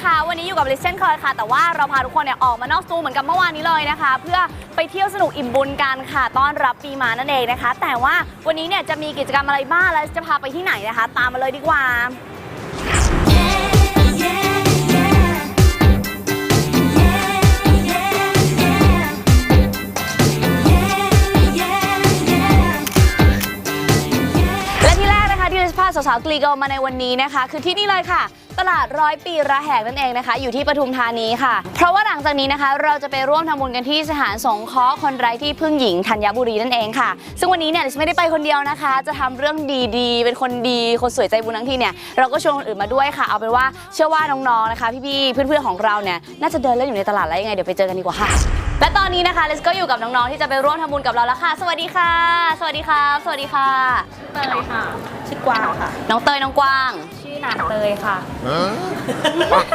นะคะ วันนี้อยู่กับลิเซนคอยค่ะ แต่ว่าเราพาทุกคนเนี่ยออกมานอกสตูเหมือนกับเมื่อวานนี้เลยนะคะ เพื่อไปเที่ยวสนุกอิ่มบุญกันค่ะ ต้อนรับปีมานั่นเองนะคะ แต่ว่าวันนี้เนี่ยจะมีกิจกรรมอะไรบ้างและจะพาไปที่ไหนนะคะ ตามมาเลยดีกว่า สาวๆกรีเกลมาในวันนี้นะคะ คือที่นี่เลยค่ะ ตลาดร้อยปีระแหกนั่นเองนะคะ อยู่ที่ปทุมธานีค่ะ เพราะว่าหลังจากนี้นะคะ เราจะไปร่วมทำบุญกันที่สถานสงเคราะห์คนไร้ที่พึ่งหญิงธัญบุรีนั่นเองค่ะ ซึ่งวันนี้เนี่ยดิฉันไม่ได้ไปคนเดียวนะคะ จะทำเรื่องดีๆ เป็นคนดีคนสวยใจบุญทั้งทีเนี่ยเราก็ชวนคนอื่นมาด้วยค่ะ เอาเป็นว่าเชื่อว่าน้องๆนะคะ พี่ๆเพื่อนๆของเราเนี่ยน่าจะเดินเล่นอยู่ในตลาดแล้วยังไงเดี๋ยวไปเจอกันดีกว่าค่ะ และตอนนี้นะคะเลสก็อยู่กับน้องๆที่จะไปร่วมทำบุญกับเราแล้วค่ะ สวัสดีค่ะ สวัสดีค่ะ สวัสดีค่ะ เตยค่ะ ชื่อกวางค่ะ น้องเตยน้องกว้าง ชื่อหนามเตยค่ะ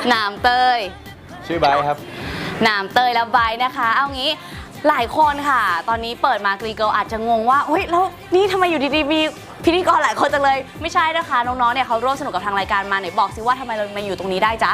หนามเตย ชื่อไบร์ทครับ หนามเตยและไบร์ทนะคะ เอางี้หลายคนค่ะ ตอนนี้เปิดมากรีเกิลอาจจะงงว่าเฮ้ยแล้วนี่ทำไมอยู่ดีๆมีพิธีกรหลายคนจังเลย ไม่ใช่นะคะ น้องๆเนี่ยเขาร่วมสนุกกับทางรายการมาไหนบอกสิว่าทำไมเรามาอยู่ตรงนี้ได้จ๊ะ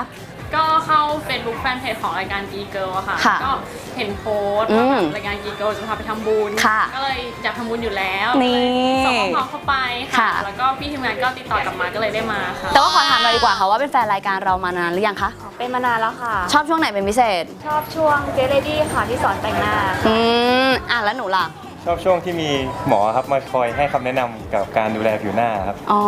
ก็เข้า Facebook แฟนเพจของรายการ G Girl อะค่ะ ค่ะก็เห็นโพสต์อืว่ามแบบรายการ G Girl จะพาไปทำบุญ ค่ะก็เลยอยากทำบุญอยู่แล้วนี่ส่งข้อความเข้าไปค่ะ ค่ะ แล้วก็พี่ทีมงานก็ติดต่อกลับมาก็เลยได้มาค่ะ แต่ว่าขอถามเลยดีกว่าค่ะว่าเป็นแฟนรายการเรามานานหรือยังคะ เป็นมานานแล้วค่ะ ชอบช่วงไหนเป็นพิเศษ ชอบช่วงเจเลดี้ค่ะที่สอนแต่งหน้า อืม อะแล้วหนูล่ะ ชอบช่วงที่มีหมอครับมาคอยให้คำแนะนำกับการดูแลผิวหน้าครับอ๋อ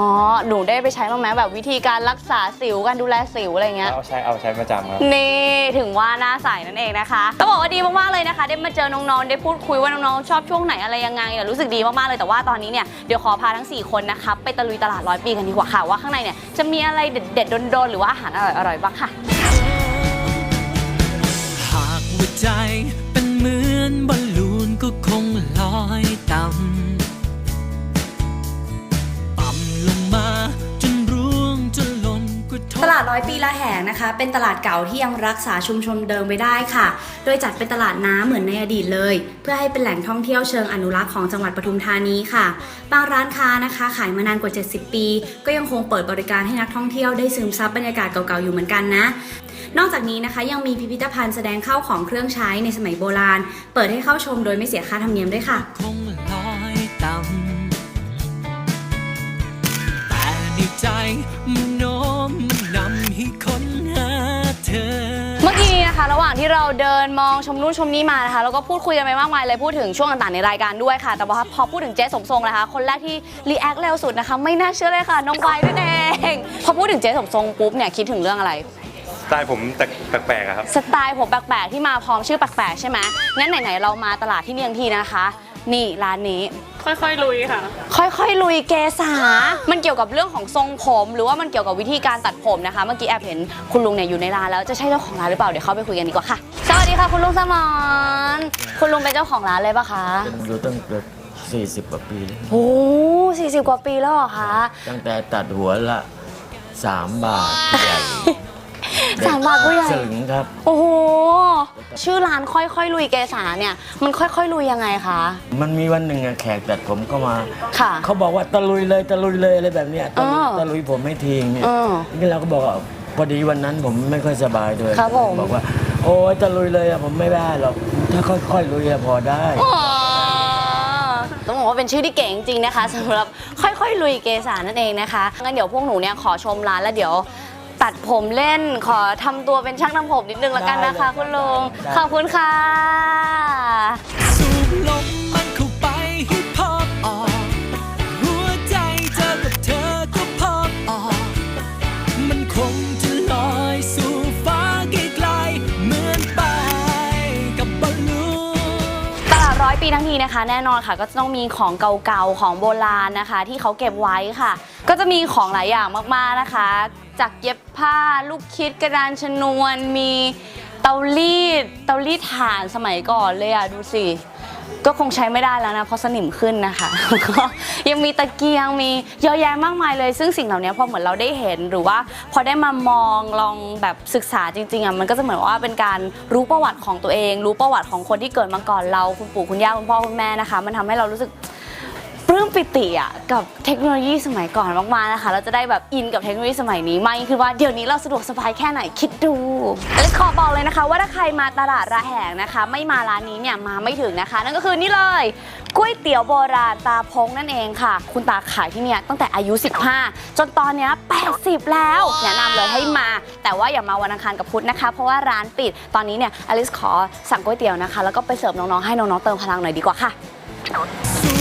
หนูได้ไปใช้บ้างไหมแบบวิธีการรักษาสิวการดูแลสิวอะไรเงี้ย เอาใช้เอาใช้ประจำครับ นี่ถึงว่าหน้าใสนั่นเองนะคะต้องบอกว่าดีมากๆเลยนะคะ ได้มาเจอน้องๆ ได้พูดคุยว่าน้องๆ ชอบช่วงไหนอะไรยังไงเนี่ยรู้สึกดีมากๆเลยแต่ว่าตอนนี้เนี่ยเดี๋ยวขอพาทั้ง 4 คนนะคะไปตะลุยตลาดร้อยปีกันดีกว่าค่ะว่าข้างในเนี่ยจะมีอะไรเด็ดๆโดนๆหรือว่าอาหารอร่อยๆบ้างค่ะ หากว่าใจเป็นเหมือนบอล ตลาดร้อยปีละแหงนะคะ เป็นตลาดเก่าที่ยังรักษาชุมชนเดิมไว้ได้ค่ะ โดยจัดเป็นตลาดน้ำเหมือนในอดีตเลย เพื่อให้เป็นแหล่งท่องเที่ยวเชิงอนุรักษ์ของจังหวัดปทุมธานีค่ะ บางร้านค้านะคะขายมานานกว่า 70 ปี ก็ยังคงเปิดบริการให้นักท่องเที่ยวได้ซึมซับบรรยากาศเก่าๆอยู่เหมือนกันนะ นอกจากนี้นะคะยังมีพิพิธภัณฑ์แสดงเข้าของเครื่องใช้ในสมัยโบราณ เปิดให้เข้าชมโดยไม่เสียค่าธรรมเนียมด้วยค่ะคงลอยต่ำแต่ในใจมัน ระหว่างที่เราเดินมองชมนู่นชมนี่มานะคะแล้วก็พูดคุยกันไปมากมายเลยพูดถึงช่วงต่างๆในรายการด้วยค่ะ แต่ว่าพอพูดถึงเจ๊สมทรงนะคะ คนแรกที่รีแอคเร็วสุดนะคะ ไม่น่าเชื่อเลยค่ะน้องไบร์ทนั่นเองพอพูดถึงเจ๊สมทรงปุ๊บเนี่ยคิดถึงเรื่องอะไร สไตล์ผมแปลกๆอะครับ สไตล์ผมแปลกๆที่มาพร้อมชื่อแปลกๆใช่ไหมงั้นไหนๆเรามาตลาดที่นี่ทั้งทีนะคะ นี่ร้านนี้ ค่อยๆลุยค่ะ ค่อยๆ ลุยเกษา มันเกี่ยวกับเรื่องของทรงผม หรือว่ามันเกี่ยวกับวิธีการตัดผมนะคะ เมื่อกี้แอบเห็นคุณลุงเนี่ยอยู่ในร้านแล้ว จะใช่เจ้าของร้านหรือเปล่า เดี๋ยวเข้าไปคุยกันดีกว่าค่ะ สวัสดีค่ะ คุณลุงสมานคุณลุงเป็นเจ้าของร้านเลยปะคะ เป็นอยู่ตั้งแต่สี่สิบกว่าปีแล้วโอ้สี่สิบกว่าปีแล้วเหรอคะ ตั้งแต่ตัดหัวละสามบาทผู้ใหญ่ สามบาทผู้ใหญ่สลึงครับ โอ้โห ชื่อร้านค่อยๆลุยเกษาเนี่ย มันค่อยๆลุยยังไงคะ มันมีวันหนึ่งอะแขกตัดผมเข้ามา ค่ะ เขาบอกว่าตะลุยเลยตะลุยเลยอะไรแบบเนี้ยตะลุยอ้าวตะลุยผมไม่ทิ้งเนี่ยอืมนี่เราก็บอกว่าพอดีวันนั้นผมไม่ค่อยสบายด้วยครับผม บอกว่า โอ้ยตะลุยเลยอะผมไม่ได้หรอกถ้าค่อยๆลุยอะพอได้ อ๋อต้องบอกว่าเป็นชื่อที่เก๋จริงๆนะคะสำหรับค่อยๆลุยเกษานั่นเองนะคะงั้นเดี๋ยวพวกหนูเนี่ยขอชมร้านแล้วเดี๋ยว ตัดผมเล่นขอทำตัวเป็นช่างทำผมนิดนึงละกันนะคะได้เลยคุณลุงได้ ขอบคุณค่ะสูบลมมันเข้าไปให้พอบออก หัวใจเจอกับเธอก็พอบออก มันคงจะลอยสู่ฟ้าไกลๆเหมือนไปกับบอลลูน ตลาดร้อยปีทั้งทีนะคะ แน่นอนค่ะ ก็จะต้องมีของเก่าๆของโบราณนะคะ ที่เขาเก็บไว้ค่ะ ก็จะมีของหลายอย่างมากๆนะคะ จากเย็บ ผ้า ลูกคิดกระดานชนวน มีเตารีด เตารีดถ่านสมัยก่อนเลยอะ ดูสิ ก็คงใช้ไม่ได้แล้วนะ เพราะสนิมขึ้นนะคะ ก็ยังมีตะเกียงมีเยอะแยะมากมายเลย ซึ่งสิ่งเหล่านี้พอเหมือนเราได้เห็นหรือว่า พอได้มามองลองแบบศึกษาจริงๆอะมันก็จะเหมือนว่าเป็นการรู้ประวัติของตัวเอง รู้ประวัติของคนที่เกิดมาก่อนเราคุณปู่คุณย่าคุณพ่อคุณแม่นะคะ มันทำให้เรารู้สึก ปลื้มปิติอะกับเทคโนโลยีสมัยก่อนมากๆนะคะ เราจะได้แบบอินกับเทคโนโลยีสมัยนี้มากยิ่งขึ้นว่าเดี๋ยวนี้เราสะดวกสบายแค่ไหนคิดดูและขอบอกเลยนะคะ ว่าถ้าใครมาตลาดระแหงนะคะ ไม่มาร้านนี้เนี่ยมาไม่ถึงนะคะ นั่นก็คือนี่เลยก๋วยเตี๋ยวโบราณตาพงนั่นเองค่ะ คุณตาขายที่เนี่ยตั้งแต่อายุ 15 จนตอนเนี้ย80 แล้วแนะนำเลยให้มา แต่ว่าอย่ามาวันอังคารกับพุธนะคะ เพราะว่าร้านปิดตอนนี้เนี่ยอลิสขอสั่งก๋วยเตี๋ยวนะคะ แล้วก็ไปเสิร์ฟน้องๆให้น้องๆเติมพลังหน่อยดีกว่าค่ะ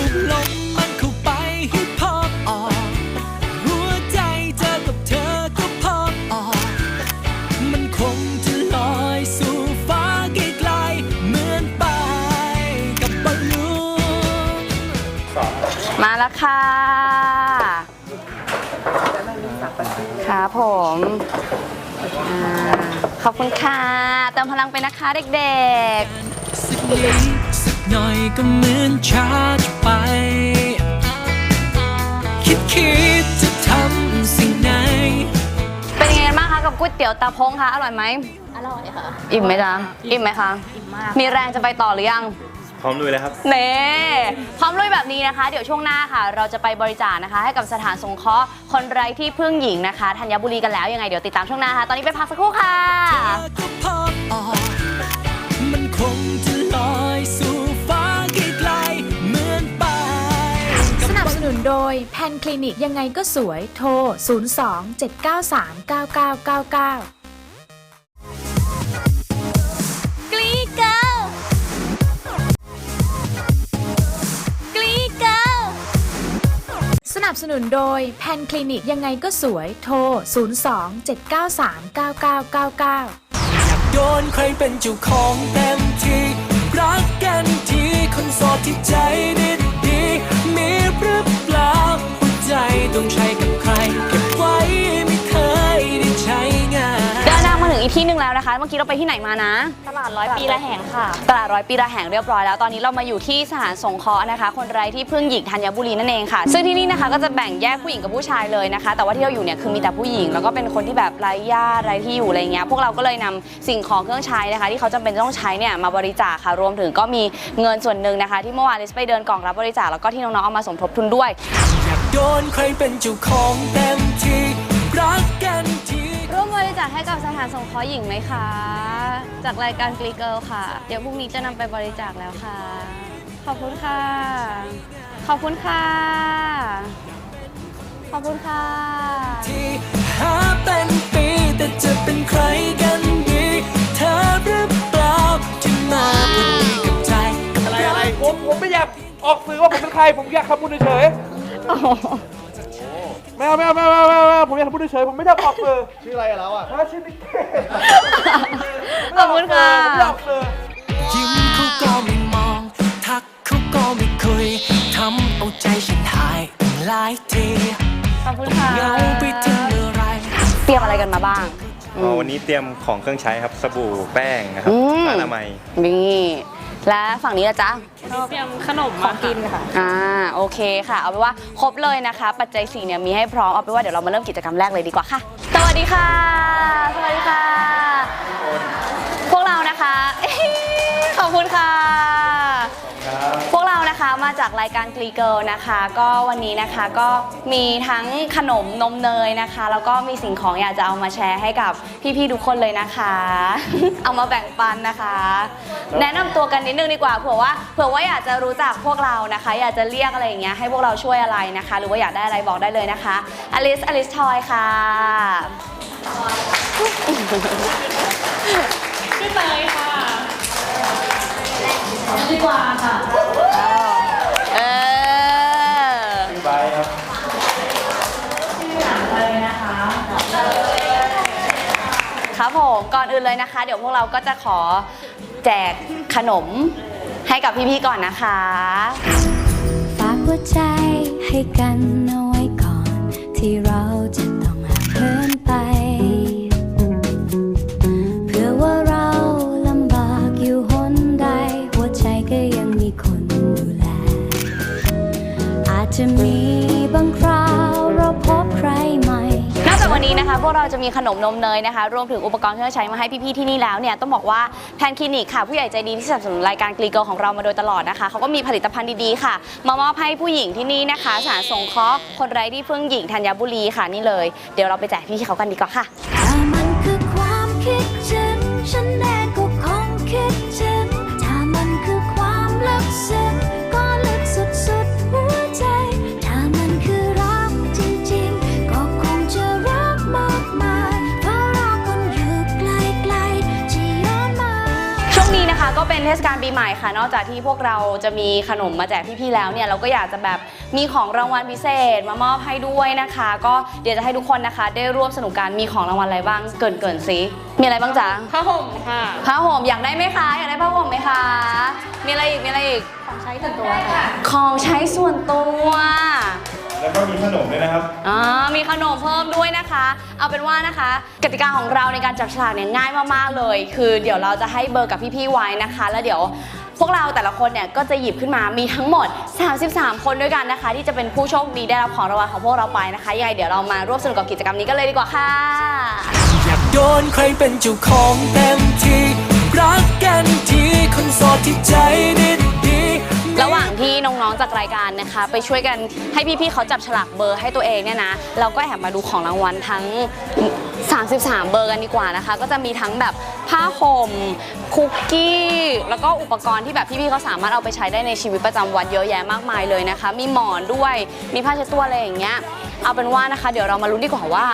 ผมอ่าขอบคุณค่ะ เติมพลังไปนะคะเด็กสักนิดสักหน่อยก็เหมือนชาร์จไป คิดคิดจะทำสิ่งไหนๆเป็นยังไงบ้างคะกับก๋วยเตี๋ยวตาพงคะอร่อยไหมอร่อยค่ะ อิ่มไหมจ๊ะอิ่มไหมคะ อิ่มมาก มีแรงจะไปต่อหรือยัง พร้อมลุยเลยครับเน่พร้อมลุยแบบนี้นะคะ เดี๋ยวช่วงหน้าค่ะ เราจะไปบริจาคนะคะ ให้กับสถานสงเคราะห์คนไร้ที่พึ่งหญิงนะคะธัญบุรีกันแล้วยังไงเดี๋ยวติดตามช่วงหน้าค่ะ ตอนนี้ไปพักสักครู่ค่ะก็พอบออกมันคงจะลอยสู่ฟ้าไกลๆเหมือนไปกับสนับสนุนโดยแพนคลินิกยังไงก็สวยโทร 02 793 9999 สนุนโดยแพนคลินิกยังไงก็สวยโทร 02 793 9999 อยากโดนใครเป็นเจ้าของเต็มที่ รักกันทีคนโสดที่ใจดีดีมีหรือเปล่าหัวใจต้องใช้กับใคร อีกที่หนึ่งแล้วนะคะ เมื่อกี้เราไปที่ไหนมานะ ตลาดร้อยปีละแห่งค่ะ ตลาดร้อยปีระแหงเรียบร้อยแล้ว ตอนนี้เรามาอยู่ที่สถานสงเคราะห์นะคะ คนไร้ที่พึ่งหญิงธัญบุรีนั่นเองค่ะ ซึ่งที่นี่นะคะก็จะแบ่งแยกผู้หญิงกับผู้ชายเลยนะคะ แต่ว่าที่เราอยู่เนี่ยคือมีแต่ผู้หญิง แล้วก็เป็นคนที่แบบไร้ญาติไร้ที่อยู่อะไรเงี้ย พวกเราก็เลยนำสิ่งของเครื่องใช้นะคะ ที่เขาจำเป็นต้องใช้เนี่ยมาบริจาคค่ะ รวมถึงก็มีเงินส่วนหนึ่งนะคะ ที่เมื่อวานลิสไปเดินกล่องรับบริจาค แล้วก็ที่น้องๆเอามาสมทบทุนด้วย อยากโดนใครเป็นเจ้าของเต็มที่รักกันทีร่วม บริจาคให้กับสถานสงเคราะห์หญิงไหมคะ จากรายการกรีเกิลค่ะ เดี๋ยวพรุ่งนี้จะนำไปบริจาคแล้วค่ะ ขอบคุณค่ะ ขอบคุณค่ะ ขอบคุณค่ะ ที่หาเป็นปีแต่จะเป็นใครกันดีเธอหรือเปล่าที่มาพูดคุยกับใจกับอะไรเราอะไรผมผมไม่อยากออกสื่อว่าผมเป็นใคร ผมอยากทำบุญเฉยๆ ไม่เอาไม่เอาไม่เอาไม่เอาไม่เอาผมอยากทำบุญเฉยๆผมไม่ได้ออกสื่อชื่ออะไรเราอะชื่อนิกเก้ขอบคุณค่ะผมไม่ได้ออกสื่อยิ้มเขาก็ไม่มอง ทักเขาก็ไม่คุย ทำเอาใจฉันหายตั้งหลายทีขอบคุณค่ะ เหงาไปถึงเมื่อไหร เตรียมอะไรกันมาบ้าง อ๋อวันนี้เตรียมของเครื่องใช้ครับ สบู่แป้งนะครับอืม อนามัยนี่ และฝั่งนี้ละจ๊ะเตรียมขนมมากินค่ะ อ่าโอเคค่ะ เอาไปนว่าครบเลยนะคะ ปัจจัยสี่เนี่ยมีให้พร้อมเอาไปนว่าเดี๋ยวเรามาเริ่มกิจกรรมแรกเลยดีกว่าค่ะ สวัสดีค่ะ สวัสดีค่ะ จากรายการกรีเกิลนะคะ ก็วันนี้นะคะก็มีทั้งขนมนมเนยนะคะ แล้วก็มีสิ่งของอยากจะเอามาแชร์ให้กับพี่ๆทุกคนเลยนะคะ เอามาแบ่งปันนะคะ แนะนำตัวกันนิดนึงดีกว่าเผื่อว่าเผื่อว่าอยากจะรู้จักพวกเรานะคะ อยากจะเรียกอะไรอย่างเงี้ยให้พวกเราช่วยอะไรนะคะ หรือว่าอยากได้อะไรบอกได้เลยนะคะอลิสอลิสทอยค่ะชื่อเตยค่ะเอ เลยนะคะครับผมก่อนอื่นเลยนะคะ เดี๋ยวพวกเราก็จะขอแจกขนมให้กับพี่ๆก่อนนะคะ ฝากหัวใจให้กันเอาไว้ก่อน ที่เราจะต้องหางเพิ่มีคจะมีบางครั้ันนี้นะคะพวกเราจะมีขนมนมเนยนะคะ รวมถึงอุปกรณ์เครื่องใช้มาให้พี่ๆที่นี่แล้วเนี่ยต้องบอกว่าแพนคลินิกค่ะผู้ใหญ่ใจดีที่สนับสนุนรายการกรีเกิลของเรามาโดยตลอดนะคะเขาก็มีผลิตภัณฑ์ดีๆค่ะ มามอบให้ผู้หญิงที่นี่นะคะสถานสงเคราะห์คนไร้ที่พึ่งหญิงธัญบุรีค่ะนี่เลย เดี๋ยวเราไปแจกพี่ๆเขากันดีกว่าค่ะ เป็นเทศกาลปีใหม่ค่ะ นอกจากที่พวกเราจะมีขนมมาแจกพี่ๆแล้วเนี่ยเราก็อยากจะแบบมีของรางวัลพิเศษมามอบให้ด้วยนะคะ ก็เดี๋ยวจะให้ทุกคนนะคะ ได้ร่วมสนุกกันมีของรางวัลอะไรบ้างเกินเกินๆสิมีอะไรบ้างจ๊ะผ้าห่มค่ะ ผ้าห่มอยากได้ไหมคะอยากได้ผ้าห่มไหมคะมีอะไรอีกมีอะไรอีก ของใช้ส่วนตัวค่ะ ของใช้ส่วนตัว แล้วก็มีขนมด้วยนะครับ อ่ามีขนมเพิ่มด้วยนะคะ เอาเป็นว่านะคะ กติกาของเราในการจับฉลากเนี่ยง่ายมากๆเลย คือเดี๋ยวเราจะให้เบอร์กับพี่ๆไว้นะคะ แล้วเดี๋ยวพวกเราแต่ละคนเนี่ยก็จะหยิบขึ้นมามีทั้งหมด 33 คนด้วยกันนะคะ ที่จะเป็นผู้โชคดีได้รับของรางวัลของพวกเราไปนะคะยังไงเดี๋ยวเรามาร่วมสนุกกับกิจกรรมนี้กันเลยดีกว่าค่ะ อยากโดนใครเป็นเจ้าของเต็มที่รักกันทีคนโสดที่ใจดีดีๆ ระหว่างที่น้องๆจากรายการนะคะ ไปช่วยกันให้พี่ๆเขาจับฉลากเบอร์ให้ตัวเองเนี่ยนะเราก็แอบมาดูของรางวัลทั้ง 33 เบอร์กันดีกว่านะคะ ก็จะมีทั้งแบบผ้าห่มคุกกี้ แล้วก็อุปกรณ์ที่แบบพี่ๆเขาสามารถเอาไปใช้ได้ในชีวิตประจำวันเยอะแยะมากมายเลยนะคะ มีหมอนด้วยมีผ้าเช็ดตัวอะไรอย่างเงี้ยเอาเป็นว่านะคะ เดี๋ยวเรามาลุ้นดีกว่าว่า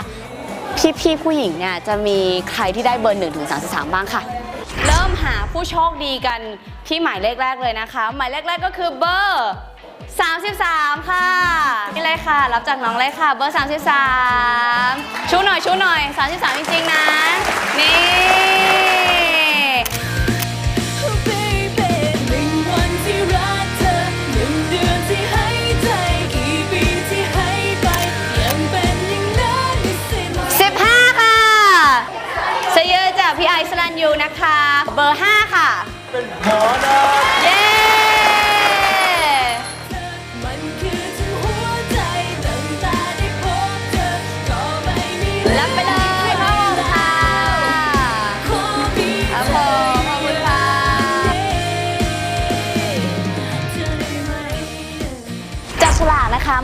พี่ๆผู้หญิงเนี่ยจะมีใครที่ได้เบอร์1ถึง33 บ้างค่ะ เริ่มหาผู้โชคดีกัน ที่หมายเลขแรกเลยนะคะ หมายเลขแรกก็คือเบอร์ 33 ค่ะ นี่เลยค่ะ รับจากน้องเลยค่ะ เบอร์ 33 ชูหน่อยชูหน่อย 33 จริงๆนะ นี่ Baby หนึ่งวันที่รักเธอหนึ่งเดือนที่ให้ใจกี่ปีที่ให้ไปยังเป็นอย่างนั้นไม่สิ้น15 ค่ะเซเยอร์จากพี่ไอซ์สลันยูนะคะ เบอร์ 5 เป็นหมอนะ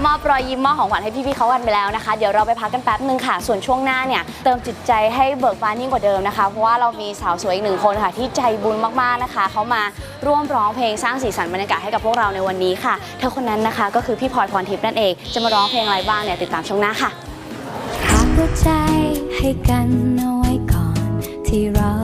มอบรอยยิ้มมอบของขวัญให้พี่ๆเขากันไปแล้วนะคะ เดี๋ยวเราไปพักกันแป๊บนึงค่ะ ส่วนช่วงหน้าเนี่ยเติมจิตใจให้เบิกบานยิ่งกว่าเดิมนะคะ เพราะว่าเรามีสาวสวยอีกหนึ่งคนค่ะ ที่ใจบุญมากๆนะคะ เขามาร่วมร้องเพลงสร้างสีสันบรรยากาศให้กับพวกเราในวันนี้ค่ะ เธอคนนั้นนะคะก็คือพี่พลอยพรทิพย์นั่นเอง จะมาร้องเพลงอะไรบ้างเนี่ยติดตามช่วงหน้าค่ะฝากหัวใจให้กันเอาไว้ก่อนที่เรา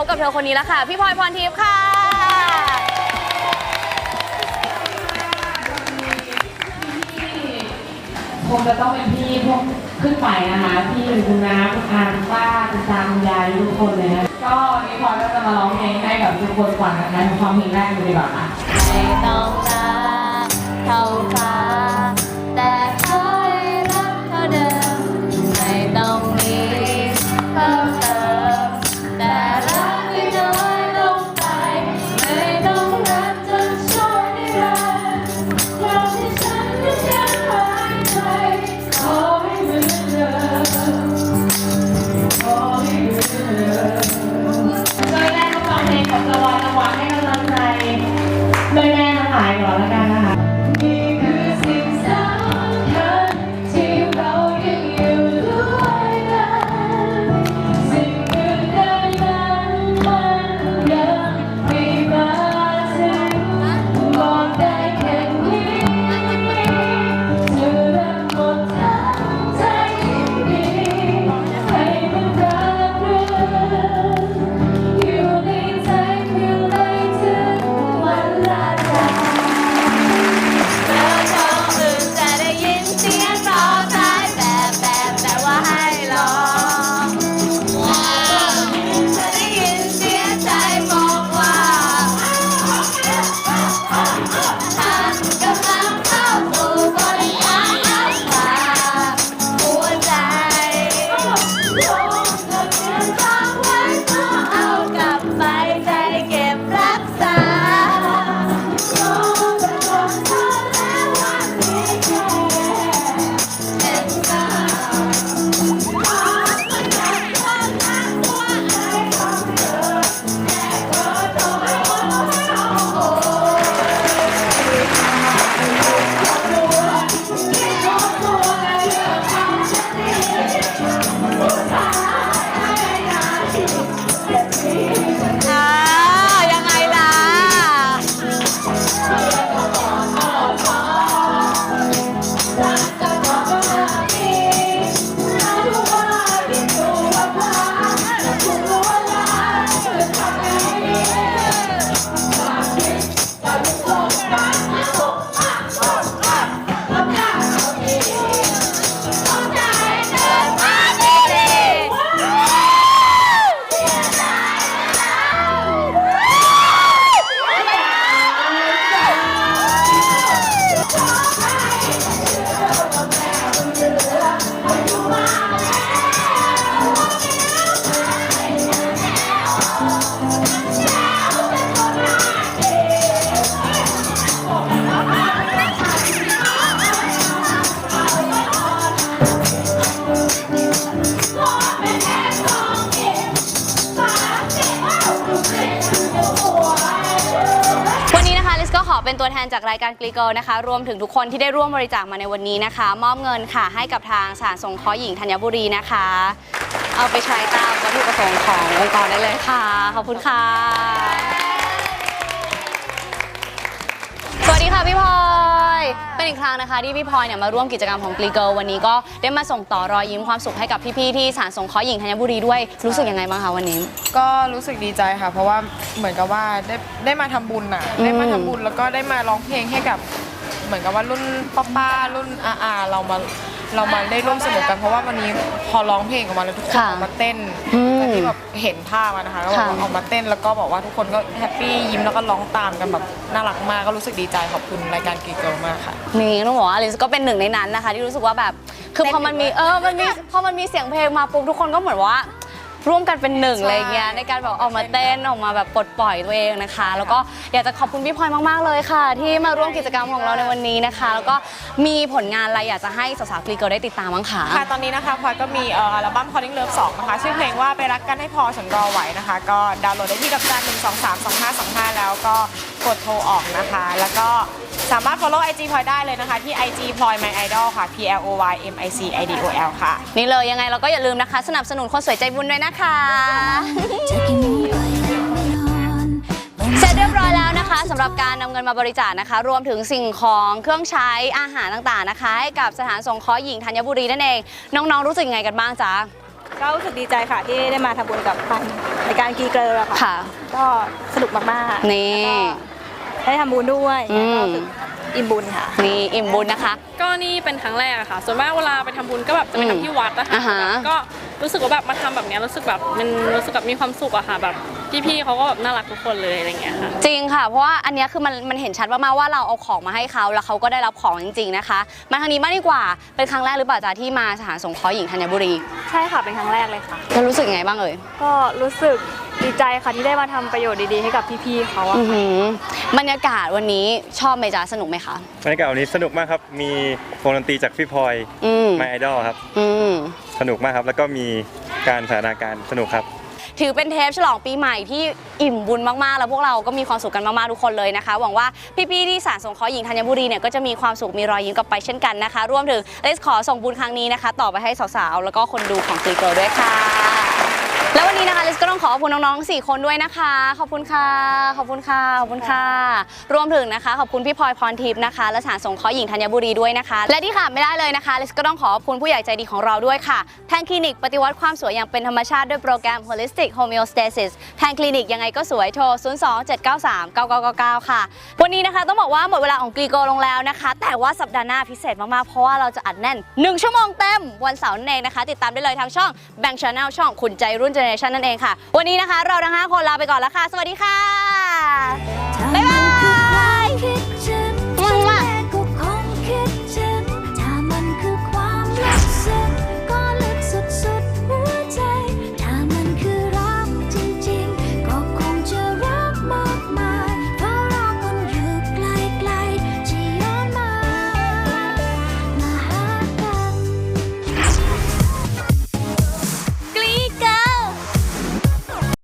พบกับเธอคนนี้แล้วค่ะ พี่พลอยพรทิพย์ค่ะ คงจะต้องเป็นพี่พวกขึ้นไปนะคะพี่เป็นคุณน้าคุณอาคุณป้าคุณตาคุณยายทุกคนเลยนะก็วันนี้พลอยก็จะมาร้องเพลงให้กับทุกคนฟังนะคะฟังเพลงแรกเลยดีกว่าค่ะ ไม่ต้องรักเท่าฟ้า Oh! จากรายการกรีเกิลนะคะ รวมถึงทุกคนที่ได้ร่วมบริจาคมาในวันนี้นะคะ มอบเงินค่ะให้กับทางสารสงเคราะห์หญิงธัญบุรีนะคะ เอาไปใช้ตามวัตถุประสงค์ขององค์กรได้เลยค่ะ ขอบคุณค่ะ อีกครั้งนะคะ ที่พี่พลอยเนี่ยมาร่วมกิจกรรมของกรีเกิลวันนี้ก็ได้มาส่งต่อรอยยิ้มความสุขให้กับพี่ๆที่สารสงเคราะห์หญิงธัญบุรีด้วยรู้สึกยังไงบ้างคะวันนี้ ก็รู้สึกดีใจค่ะ เพราะว่าเหมือนกับว่าได้ได้มาทำบุญอะได้มาทำบุญแล้วก็ได้มาร้องเพลงให้กับ เหมือนกับว่ารุ่นป้าป้าๆรุ่นอาอาเรามา เรามาได้ร่วมสนุกกันเพราะว่าวันนี้พอร้องเพลงออกมาแล้วทุกคนค่ะออกมาเต้นอืมแต่ที่แบบเห็นภาพอะนะคะก็บอกว่าค่ะ ออกมาเต้นแล้วก็บอกว่าทุกคนก็แฮปปี้ยิ้มแล้วก็ร้องตามกันแบบน่ารักมากก็รู้สึกดีใจขอบคุณรายการกีเกิลมากค่ะ นี่ต้องบอกว่าอลิซก็เป็นหนึ่งในนั้นนะคะ ที่รู้สึกว่าแบบคือพอมันมีเออมันมีพอมันมีเสียงเพลงมาปุ๊บทุกคนก็เหมือนว่า ร่วมกันเป็นหนึ่งใช่อะไรอย่างเงี้ยในการแบบออกมาเต้นออกมาแบบปลดปล่อยตัวเองนะคะ แล้วก็อยากจะขอบคุณพี่พลอยมากๆเลยค่ะ ที่มาร่วมกิจกรรมของเราในวันนี้นะคะ แล้วก็มีผลงานอะไรอยากจะให้สาวๆกรีเกิลได้ติดตามบ้างคะค่ะตอนนี้นะคะพลอยก็มีเอ่ออัลบั้ม Calling Love 2 นะคะ ชื่อเพลงว่าไปรักกันให้พอฉันรอไหวนะคะ ก็ดาวน์โหลดได้ที่ดอกจัน1 2 3 2 5 2 5 แล้วก็กดโทรออกนะคะ แล้วก็ สามารถ follow IG พลอยได้เลยนะคะ ที่ IG พลอย my idol ค่ะ P L O Y M I C I D O L ค่ะ นี่เลยยังไงเราก็อย่าลืมนะคะ สนับสนุนคนสวยใจบุญด้วยนะคะจะกี่โมงก็ยังไม่นอนเสร็จเรียบร้อยแล้วนะคะสำหรับการนำเงินมาบริจาคนะคะ รวมถึงสิ่งของเครื่องใช้อาหารต่างๆนะคะให้กับสถานสงเคราะห์หญิงธัญบุรีนั่นเอง น้องๆรู้สึกยังไงกันบ้างจ๊ะก็รู้สึกดีใจค่ะที่ได้มาทำบุญกับทางในการกีเกลอค่ะ ค่ะ ก็สนุกมากๆนี่ แล้วก็ ได้ทำบุญด้วยอืม ก็รู้สึกอิ่มบุญค่ะ นี่อิ่มบุญนะคะ ก็นี่เป็นครั้งแรกอะค่ะ ส่วนมากเวลาไปทำบุญก็แบบจะไปอืมทำที่วัดนะอ่าคะฮะแบบก็รู้สึกว่าแบบมาทำแบบเนี้ยรู้สึกแบบมันรู้สึกแบบมีความสุขอะค่ะ แบบพี่ๆเขาก็แบบน่ารักทุกคนเลยอะไรอย่างเงี้ยค่ะ จริงค่ะ เพราะว่าอันเนี้ยคือมันมันเห็นชัดมากๆว่าเราเอาของมาให้เขาแล้วเขาก็ได้รับของจริงๆนะคะ มาทางนี้บ้างดีกว่า เป็นครั้งแรกหรือเปล่าจ๊ะที่มาสถานสงเคราะห์หญิงธัญบุรีใช่ค่ะเป็นครั้งแรกเลยค่ะ แล้วรู้สึกยังไงบ้างเอ่ย ก็รู้สึก ดีใจค่ะที่ได้มาทำประโยชน์ดีๆให้กับพี่ๆเขาอะ อื้อหือบรรยากาศวันนี้ชอบไหมจ๊ะสนุกไหมคะ บรรยากาศวันนี้สนุกมากครับ มีวงดนตรีจากพี่พลอยอืมไมไอดอลครับ อืม สนุกมากครับ แล้วก็มีการสถานการณ์สนุกครับ ถือเป็นเทปฉลองปีใหม่ที่อิ่มบุญมาก ๆ แล้วพวกเราก็มีความสุขกันมาก ๆ ทุกคนเลยนะคะ หวังว่าพี่ ๆ ที่สารสงเคราะห์หญิงธัญบุรีเนี่ยก็จะมีความสุขมีรอยยิ้มกลับไปเช่นกันนะคะ รวมถึงเลสขอส่งบุญครั้งนี้นะคะ ต่อไปให้สาว ๆ แล้วก็คนดูของซีเกิลด้วยค่ะ แล้ววันนี้นะคะเลสก็ต้องขอขอบคุณน้องๆทั้งสี่คนด้วยนะคะ ขอบคุณค่ะ ขอบคุณค่ะ ขอบคุณค่ะ รวมถึงนะคะ ขอบคุณพี่พลอยพรทิพย์นะคะ และสารสงเคราะห์หญิงธัญบุรีด้วยนะคะ และที่ขาดไม่ได้เลยนะคะเลสก็ต้องขอขอบคุณผู้ใหญ่ใจดีของเราด้วยค่ะ แทนคลินิกปฏิวัติความสวยอย่างเป็นธรรมชาติด้วยโปรแกรม Holistic Homeostasis แทนคลินิกยังไงก็สวยโทร 027939999 ค่ะ วันนี้นะคะต้องบอกว่าหมดเวลาของกรีโกลงแล้วนะคะ แต่ว่าสัปดาห์หน้าพิเศษมากๆเพราะว่าเราจะอัดแน่น 1 ชั่วโมงเต็มวันเสาร์นั่นเองนะคะ ติดตามได้เลยทางช่อง Bank Channel ช่องขุนใจรุ่นเจเน Generation นั่นเองค่ะ วันนี้นะคะเราทั้ง5คนลาไปก่อนแล้วค่ะ สวัสดีค่ะ